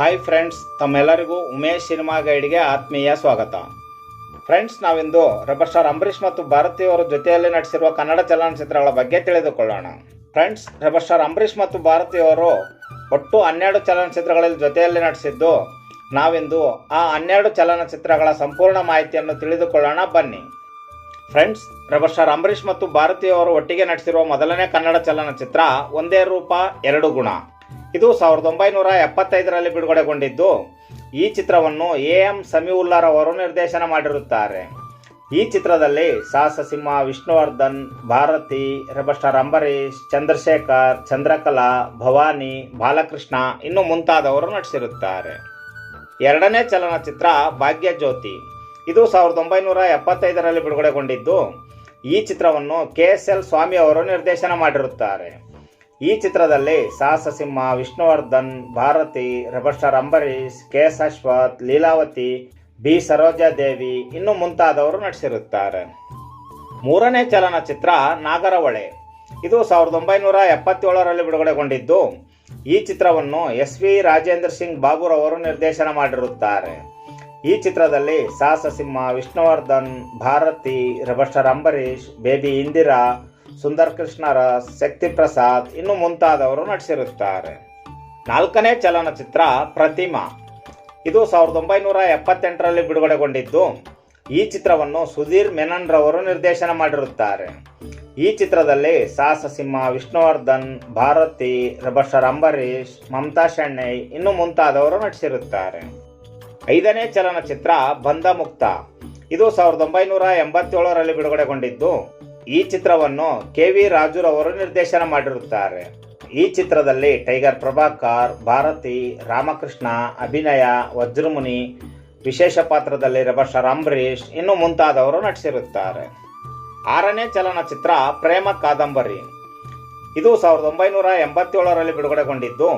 Hi friends ತಮ್ಮೆಲ್ಲರಿಗೂ Umesh cinema ಗೈಡ್ಗೆ ಆತ್ಮೀಯ ಸ್ವಾಗತ. ಫ್ರೆಂಡ್ಸ್ ನಾವಿಂದು ರಬ್ಬರ್ ಸ್ಟಾರ್ ಅಂಬರೀಷ್ ಮತ್ತು ಭಾರತೀಯವರ ಜೊತೆಯಲ್ಲಿ ನಟಿಸಿರುವ ಕನ್ನಡ ಚಲನಚಿತ್ರಗಳ ಬಗ್ಗೆ ತಿಳಿದುಕೊಳ್ಳೋಣ. ಫ್ರೆಂಡ್ಸ್ ರಬ್ಬರ್ ಸ್ಟಾರ್ ಅಂಬರೀಷ್ ಮತ್ತು ಭಾರತೀಯವರು ಒಟ್ಟು ಹನ್ನೆರಡು ಚಲನಚಿತ್ರಗಳಲ್ಲಿ ಜೊತೆಯಲ್ಲಿ ನಟಿಸಿದ್ದು, ನಾವಿಂದು ಆ ಹನ್ನೆರಡು ಚಲನಚಿತ್ರಗಳ ಸಂಪೂರ್ಣ ಮಾಹಿತಿಯನ್ನು ತಿಳಿದುಕೊಳ್ಳೋಣ, ಬನ್ನಿ. ಫ್ರೆಂಡ್ಸ್ ರೆಬರ್ ಸ್ಟಾರ್ ಅಂಬರೀಷ್ ಮತ್ತು ಭಾರತೀಯವರು ಒಟ್ಟಿಗೆ ನಟಿಸಿರುವ ಮೊದಲನೇ ಕನ್ನಡ ಚಲನಚಿತ್ರ, ಒಂದೇ ರೂಪ, ಎರಡು ಗುಣ. ಇದು ಸಾವಿರದ ಒಂಬೈನೂರ ಎಪ್ಪತ್ತೈದರಲ್ಲಿ ಬಿಡುಗಡೆಗೊಂಡಿದ್ದು. ಈ ಚಿತ್ರವನ್ನು ಎ ಎಂ ಸಮೀವುಲ್ಲಾರ್ ಅವರು ನಿರ್ದೇಶನ ಮಾಡಿರುತ್ತಾರೆ. ಈ ಚಿತ್ರದಲ್ಲಿ ಸಾಹಸ ಸಿಂಹ ವಿಷ್ಣುವರ್ಧನ್, ಭಾರತಿ, ರೆಬಸ್ಟಾರ್ ಅಂಬರೀಶ್ ಚಂದ್ರಶೇಖರ್, ಚಂದ್ರಕಲಾ, ಭವಾನಿ, ಬಾಲಕೃಷ್ಣ ಇನ್ನು ಮುಂತಾದವರು ನಟಿಸಿರುತ್ತಾರೆ. ಎರಡನೇ ಚಲನಚಿತ್ರ ಭಾಗ್ಯಜ್ಯೋತಿ. ಇದು ಸಾವಿರದ ಒಂಬೈನೂರ ಎಪ್ಪತ್ತೈದರಲ್ಲಿ ಬಿಡುಗಡೆಗೊಂಡಿದ್ದು. ಈ ಚಿತ್ರವನ್ನು ಕೆ ಎಸ್ ಎಲ್ ಸ್ವಾಮಿ ಅವರು ನಿರ್ದೇಶನ ಮಾಡಿರುತ್ತಾರೆ. ಈ ಚಿತ್ರದಲ್ಲಿ ಸಾಹಸ ಸಿಂಹ Vishnuvardhan, Bharathi rebel star Ambareesh K S Ashwath, Leelavathi, B Sarojadevi ಇನ್ನು ಮುಂತಾದವರು ನಟಿಸಿರುತ್ತಾರೆ. ಮೂರನೇ ಚಲನಚಿತ್ರ ನಾಗರಹೊಳೆ. ಇದು ಸಾವಿರದ ಒಂಬೈನೂರ ಎಪ್ಪತ್ತೇಳರಲ್ಲಿ ಬಿಡುಗಡೆಗೊಂಡಿದ್ದು, ಈ ಚಿತ್ರವನ್ನು ಎಸ್ ವಿ ರಾಜೇಂದ್ರ ಸಿಂಗ್ ಬಾಬುರವರು ನಿರ್ದೇಶನ ಮಾಡಿರುತ್ತಾರೆ. ಈ ಚಿತ್ರದಲ್ಲಿ Sahasa Simha Vishnuvardhan, Bharathi rebel star Ambareesh baby Indira Sundar ಕೃಷ್ಣರಸ್ Shakti Prasad ಇನ್ನು ಮುಂತಾದವರು ನಟಿಸಿರುತ್ತಾರೆ. ನಾಲ್ಕನೇ ಚಲನಚಿತ್ರ ಪ್ರತಿಮಾ. ಇದು ಸಾವಿರದ ಒಂಬೈನೂರ ಎಪ್ಪತ್ತೆಂಟರಲ್ಲಿ ಬಿಡುಗಡೆಗೊಂಡಿದ್ದು, ಈ ಚಿತ್ರವನ್ನು ಸುಧೀರ್ ಮೆನನ್ ರವರು ನಿರ್ದೇಶನ ಮಾಡಿರುತ್ತಾರೆ. ಈ ಚಿತ್ರದಲ್ಲಿ ಸಾಹಸ ಸಿಂಹ ವಿಷ್ಣುವರ್ಧನ್, ಭಾರತಿ ರೆಬರ್ ಅಂಬರೀಶ್, ಮಮತಾ ಶೆಣ್ಣೈ ಇನ್ನು ಮುಂತಾದವರು ನಟಿಸಿರುತ್ತಾರೆ. ಐದನೇ ಚಲನಚಿತ್ರ ಬಂಧ ಮುಕ್ತ. ಇದು ಸಾವಿರದ ಒಂಬೈನೂರ ಎಂಬತ್ತೇಳರಲ್ಲಿ ಬಿಡುಗಡೆಗೊಂಡಿದ್ದು ಈ ಚಿತ್ರವನ್ನು ಕೆ ವಿ ರಾಜುರವರು ನಿರ್ದೇಶನ ಮಾಡಿರುತ್ತಾರೆ. ಈ ಚಿತ್ರದಲ್ಲಿ ಟೈಗರ್ ಪ್ರಭಾಕರ್, ಭಾರತಿ, ರಾಮಕೃಷ್ಣ, ಅಭಿನಯ, ವಜ್ರಮುನಿ, ವಿಶೇಷ ಪಾತ್ರದಲ್ಲಿ ರೆಬರ್ ಸ್ಟಾರ್ ಅಂಬರೀಷ್ ಇನ್ನು ಮುಂತಾದವರು ನಟಿಸಿರುತ್ತಾರೆ. ಆರನೇ ಚಲನಚಿತ್ರ ಪ್ರೇಮ ಕಾದಂಬರಿ. ಇದು ಸಾವಿರದ ಒಂಬೈನೂರ ಎಂಬತ್ತೇಳರಲ್ಲಿ ಬಿಡುಗಡೆಗೊಂಡಿದ್ದು.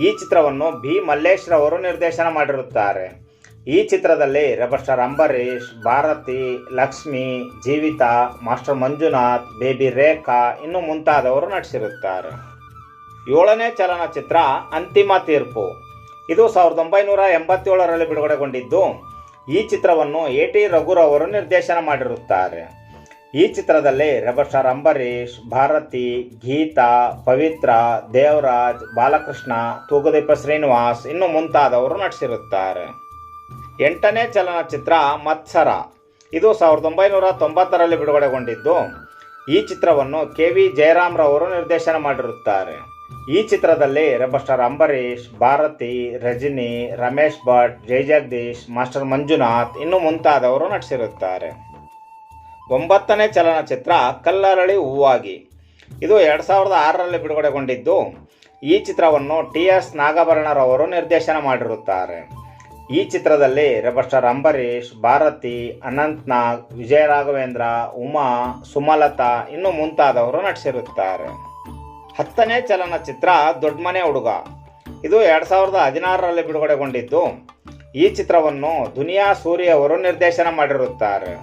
ಈ ಚಿತ್ರವನ್ನು ಬಿ. ಮಲ್ಲೇಶ್ ರವರು ನಿರ್ದೇಶನ ಮಾಡಿರುತ್ತಾರೆ. ಈ ಚಿತ್ರದಲ್ಲಿ rebel star Ambareesh Bharathi, Lakshmi, Jeevitha, master Manjunath, baby Rekha ಇನ್ನು ಮುಂತಾದವರು ನಟಿಸಿರುತ್ತಾರೆ. ಏಳನೇ ಚಲನಚಿತ್ರ ಅಂತಿಮ ತೀರ್ಪು. ಇದು ಸಾವಿರದ ಒಂಬೈನೂರ ಎಂಬತ್ತೇಳರಲ್ಲಿ ಬಿಡುಗಡೆಗೊಂಡಿದ್ದು, ಈ ಚಿತ್ರವನ್ನು ಎ ಟಿ ರಘುರವರು ನಿರ್ದೇಶನ ಮಾಡಿರುತ್ತಾರೆ. ಈ ಚಿತ್ರದಲ್ಲಿ ರೆಬರ್ ಸ್ಟಾರ್ ಅಂಬರೀಷ್, ಭಾರತಿ, ಗೀತಾ, ಪವಿತ್ರ, ದೇವರಾಜ್, ಬಾಲಕೃಷ್ಣ, ತೂಗುದೀಪ ಶ್ರೀನಿವಾಸ್ ಇನ್ನು ಮುಂತಾದವರು ನಟಿಸಿರುತ್ತಾರೆ. ಎಂಟನೇ ಚಲನಚಿತ್ರ ಮತ್ಸರ. ಇದು ಸಾವಿರದ ಒಂಬೈನೂರ ತೊಂಬತ್ತರಲ್ಲಿ ಬಿಡುಗಡೆಗೊಂಡಿದ್ದು. ಈ ಚಿತ್ರವನ್ನು ಕೆ ವಿ ಜಯರಾಮ್ರವರು ನಿರ್ದೇಶನ ಮಾಡಿರುತ್ತಾರೆ. ಈ ಚಿತ್ರದಲ್ಲಿ ರೆಬರ್ ಅಂಬರೀಶ್ ಭಾರತಿ, ರಜನಿ, ರಮೇಶ್ ಭಟ್ ಜಯಜಗದೀಶ್ ಮಾಸ್ಟರ್ ಮಂಜುನಾಥ್ ಇನ್ನು ಮುಂತಾದವರು ನಟಿಸಿರುತ್ತಾರೆ. ಒಂಬತ್ತನೇ ಚಲನಚಿತ್ರ ಕಲ್ಲರಳಿ ಹೂವಾಗಿ. ಇದು ಎರಡು ಸಾವಿರದ ಆರರಲ್ಲಿ ಬಿಡುಗಡೆಗೊಂಡಿದ್ದು. ಈ ಚಿತ್ರವನ್ನು ಟಿ ಎಸ್ ನಾಗಭರಣರವರು ನಿರ್ದೇಶನ ಮಾಡಿರುತ್ತಾರೆ. ಈ ಚಿತ್ರದಲ್ಲಿ ರೆಬರ್ ಸ್ಟಾರ್ ಅಂಬರೀಷ್, ಭಾರತಿ ಅನಂತ್ ನಾಗ್ ವಿಜಯ ರಾಘವೇಂದ್ರ ಉಮಾ, ಸುಮಲತಾ ಇನ್ನು ಮುಂತಾದವರು ನಟಿಸಿರುತ್ತಾರೆ. ಹತ್ತನೇ ಚಲನಚಿತ್ರ ದೊಡ್ಡಮನೆ ಹುಡುಗ. ಇದು ಎರಡು ಸಾವಿರದ ಹದಿನಾರರಲ್ಲಿ ಬಿಡುಗಡೆಗೊಂಡಿದ್ದು. ಈ ಚಿತ್ರವನ್ನು ದುನಿಯಾ ಸೂರಿ ಅವರು ನಿರ್ದೇಶನ ಮಾಡಿರುತ್ತಾರೆ.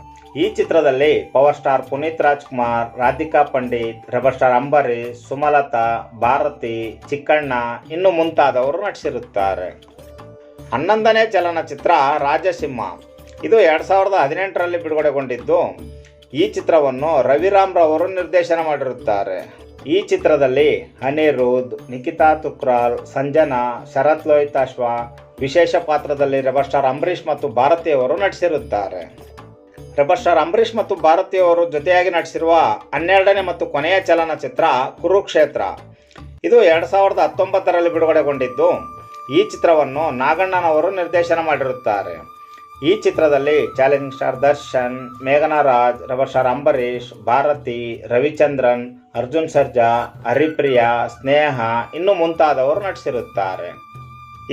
ಈ ಚಿತ್ರದಲ್ಲಿ power star Puneeth Rajkumar, Radhika Pandit rebel star Ambareesh Sumalatha, Bharathi, Chikkanna ಇನ್ನು ಮುಂತಾದವರು ನಟಿಸಿರುತ್ತಾರೆ. ಹನ್ನೊಂದನೇ ಚಲನಚಿತ್ರ ರಾಜಸಿಂಹ. ಇದು ಎರಡು ಸಾವಿರದ ಹದಿನೆಂಟರಲ್ಲಿ ಬಿಡುಗಡೆಗೊಂಡಿದ್ದು. ಈ ಚಿತ್ರವನ್ನು ರವಿರಾಮ್ ರವರು ನಿರ್ದೇಶನ ಮಾಡಿರುತ್ತಾರೆ. ಈ ಚಿತ್ರದಲ್ಲಿ ಅನಿರುದ್ ನಿಖಿತಾ ತುಕ್ರಾಲ್, ಸಂಜನಾ, ಶರತ್ ಲೋಹಿತಾಶ್ವ ವಿಶೇಷ ಪಾತ್ರದಲ್ಲಿ ರೆಬರ್ ಸ್ಟಾರ್ ಅಂಬರೀಷ್ ಮತ್ತು ಭಾರತಿಯವರು ನಟಿಸಿರುತ್ತಾರೆ. ರೆಬರ್ ಸ್ಟಾರ್ ಅಂಬರೀಷ್ ಮತ್ತು ಭಾರತಿಯವರು ಜೊತೆಯಾಗಿ ನಟಿಸಿರುವ ಹನ್ನೆರಡನೇ ಮತ್ತು ಕೊನೆಯ ಚಲನಚಿತ್ರ ಕುರುಕ್ಷೇತ್ರ. ಇದು ಎರಡು ಸಾವಿರದ ಹತ್ತೊಂಬತ್ತರಲ್ಲಿ ಬಿಡುಗಡೆಗೊಂಡಿದ್ದು. ಈ ಚಿತ್ರವನ್ನು ನಾಗಣ್ಣನವರು ನಿರ್ದೇಶನ ಮಾಡಿರುತ್ತಾರೆ. ಈ ಚಿತ್ರದಲ್ಲಿ ಚಾಲೆಂಜಿಂಗ್ ಸ್ಟಾರ್ ದರ್ಶನ್ ಮೇಘನಾ ರಾಜ್ ರೆಬರ್ ಸ್ಟಾರ್ ಅಂಬರೀಷ್, ಭಾರತಿ, ರವಿಚಂದ್ರನ್, ಅರ್ಜುನ್ ಸರ್ಜಾ, ಹರಿಪ್ರಿಯಾ, ಸ್ನೇಹ ಇನ್ನು ಮುಂತಾದವರು ನಟಿಸಿರುತ್ತಾರೆ.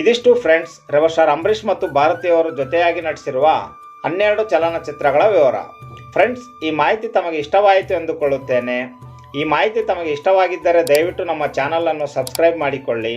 ಇದಿಷ್ಟು ಫ್ರೆಂಡ್ಸ್ ರೆಬರ್ ಅಂಬರೀಶ್ ಅಂಬರೀಷ್ ಮತ್ತು ಭಾರತಿಯವರು ಜೊತೆಯಾಗಿ ನಟಿಸಿರುವ ಹನ್ನೆರಡು ಚಲನಚಿತ್ರಗಳ ವಿವರ. ಫ್ರೆಂಡ್ಸ್, ಈ ಮಾಹಿತಿ ತಮಗೆ ಇಷ್ಟವಾಯಿತು ಎಂದುಕೊಳ್ಳುತ್ತೇನೆ. ಈ ಮಾಹಿತಿ ತಮಗೆ ಇಷ್ಟವಾಗಿದ್ದರೆ ದಯವಿಟ್ಟು ನಮ್ಮ ಚಾನಲನ್ನು ಸಬ್ಸ್ಕ್ರೈಬ್ ಮಾಡಿಕೊಳ್ಳಿ.